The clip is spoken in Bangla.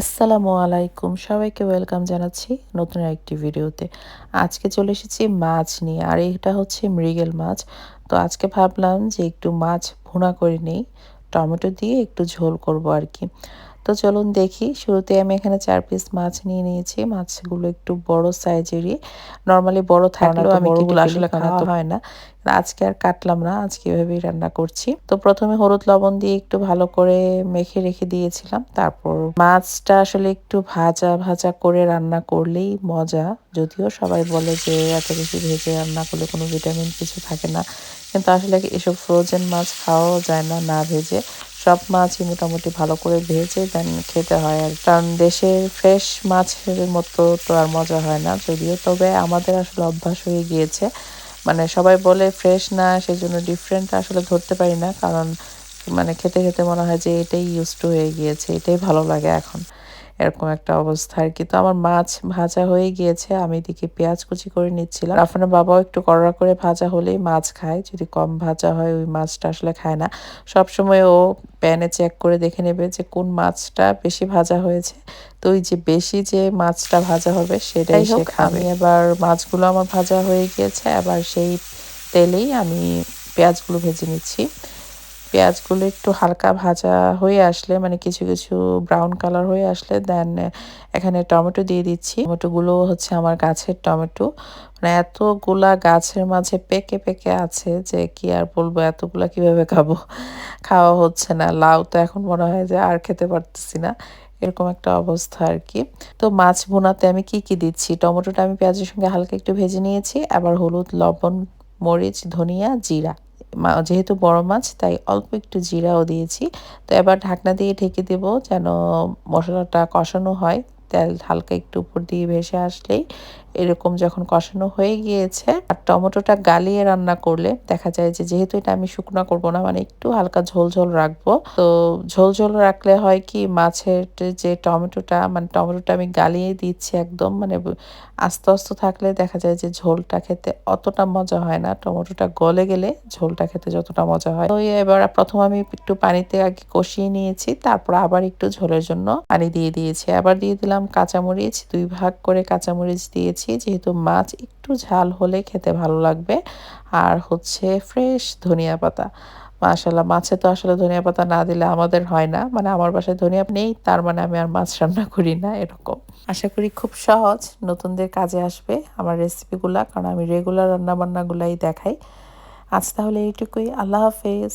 আসসালামু আলাইকুম। সবাইকে ওয়েলকাম জানাচ্ছি নতুন একটি ভিডিওতে। আজকে চলে এসেছি মাছ নিয়ে, আর এটা হচ্ছে মৃগেল মাছ। তো আজকে ভাবলাম যে একটু মাছ ভুনা করে নেই, টমেটো দিয়ে একটু ঝোল করব আর কি। তো চলুন দেখি। শুরুতে আমি এখানে চার পিস মাছ নিয়ে নিয়েছি। মাছগুলো একটু বড় সাইজেরই নর্মালি বড় থাকলেও আমি বড়গুলো আসলে খাওয়া হয় না। আজকে আর কাটলাম না আজকে এভাবেই রান্না করছি। তো প্রথমে হলুদ লবণ দিয়ে একটু ভালো করে মেখে রেখে দিয়েছিলাম। তারপর মাছটা আসলে একটু ভাজা ভাজা করে রান্না করলেই মজা। যদিও সবাই বলে যে এত বেশি ভেজে রান্না করলে কোনো ভিটামিন কিছু থাকে না। কিন্তু আসলে এসব ফ্রোজেন মাছ খাওয়াও যায় না না ভেজে। সব মাছই মোটামুটি ভালো করে ভেজে দেন খেতে হয় আর কারণ দেশের ফ্রেশ মাছের মতো তো আর মজা হয় না যদিও, তবে আমাদের আসলে অভ্যাস হয়ে গিয়েছে। মানে সবাই বলে ফ্রেশ না সেই জন্য ডিফারেন্ট আসলে ধরতে পারি না। কারণ মানে খেতে খেতে মনে হয় যে এটাই ইউজ টু হয়ে গিয়েছে, এটাই ভালো লাগে এখন। এরকম একটা অবস্থা আর কি। তো আমার মাছ ভাজা হয়ে গিয়েছে আমি এদিকে পেঁয়াজ কুচি করে নিচ্ছিলাম। আপনার বাবাও একটু কড়া করে ভাজা হলেই মাছ খায় যদি কম ভাজা হয় ওই মাছটা আসলে খায় না। সব সময় ও প্যানে চেক করে দেখে নেবে যে কোন মাছটা বেশি ভাজা হয়েছে। তো ওই যে বেশি যে মাছটা ভাজা হবে সেটাই সে খাবে। এবার মাছগুলো আমার ভাজা হয়ে গিয়েছে আবার সেই তেলেই আমি পেঁয়াজগুলো ভেজে নিচ্ছি। পেঁয়াজগুলো একটু হালকা ভাজা হয়ে আসলে মানে কিছু কিছু ব্রাউন কালার হয়ে আসলে দেন এখানে টমেটো দিয়ে দিচ্ছি। টমেটোগুলো হচ্ছে আমার গাছের টমেটো। মানে এতগুলা গাছের মাঝে পেকে পেকে আছে যে কি আর বলব, এতগুলা কীভাবে খাব? খাওয়া হচ্ছে না। লাউ তো এখন মনে হয় যে আর খেতে পারতেছি না। এরকম একটা অবস্থা আর কি। তো মাছ বোনাতে আমি কি কি দিচ্ছি? টমেটোটা আমি পেঁয়াজের সঙ্গে হালকা একটু ভেজে নিয়েছি। আবার হলুদ, লবণ, মরিচ, ধনিয়া, জিরা। যেহেতু বড় মাছ, তাই অল্প একটু জিরাও দিয়েছি। তো এবার ঢাকনা দিয়ে ঢেকে দেব যেন মশলাটা কষানো হয়। তেল হালকা একটু উপর দিয়ে ভেসে আসলেই এরকম যখন কষানো হয়ে গিয়েছে আর টমেটোটা গালিয়ে রান্না করলে দেখা যায় যে যেহেতু এটা আমি শুকনা করব না মানে একটু হালকা ঝোল ঝোল রাখব। তো ঝোল ঝোল রাখলে হয় কি মাছের যে টমেটোটা মানে টমেটোটা আমি গালিয়ে দিচ্ছি একদম মানে আস্তে আস্তে থাকলে দেখা যায় যে ঝোলটা খেতে অতটা মজা হয় না। টমেটোটা গলে গেলে ঝোলটা খেতে যতটা মজা হয়। তো এবার প্রথম আমি একটু পানিতে আগে কষিয়ে নিয়েছি, তারপর আবার একটু ঝোলের জন্য পানি দিয়ে দিয়েছি। আবার দিয়ে দিলাম কাঁচামরিচ, দুই ভাগ করে কাঁচামরিচ দিয়েছি। দিয়েছি যেহেতু মাছ একটু ঝাল হলে খেতে ভালো লাগবে। আর হচ্ছে ফ্রেশ ধনিয়া পাতা। মাশাল্লাহ মাছে তো আসলে ধনিয়া পাতা না দিলে আমাদের হয় না। মানে আমার বাসায় ধনিয়া নেই, তার মানে আমি আর মাছ রান্না করি না এরকম। আশা করি খুব সহজ, নতুনদের কাজে আসবে আমার রেসিপিগুলা, কারণ আমি রেগুলার রান্না বান্নাগুলাই দেখাই। আজ তাহলে এইটুকুই, আল্লাহ হাফেজ।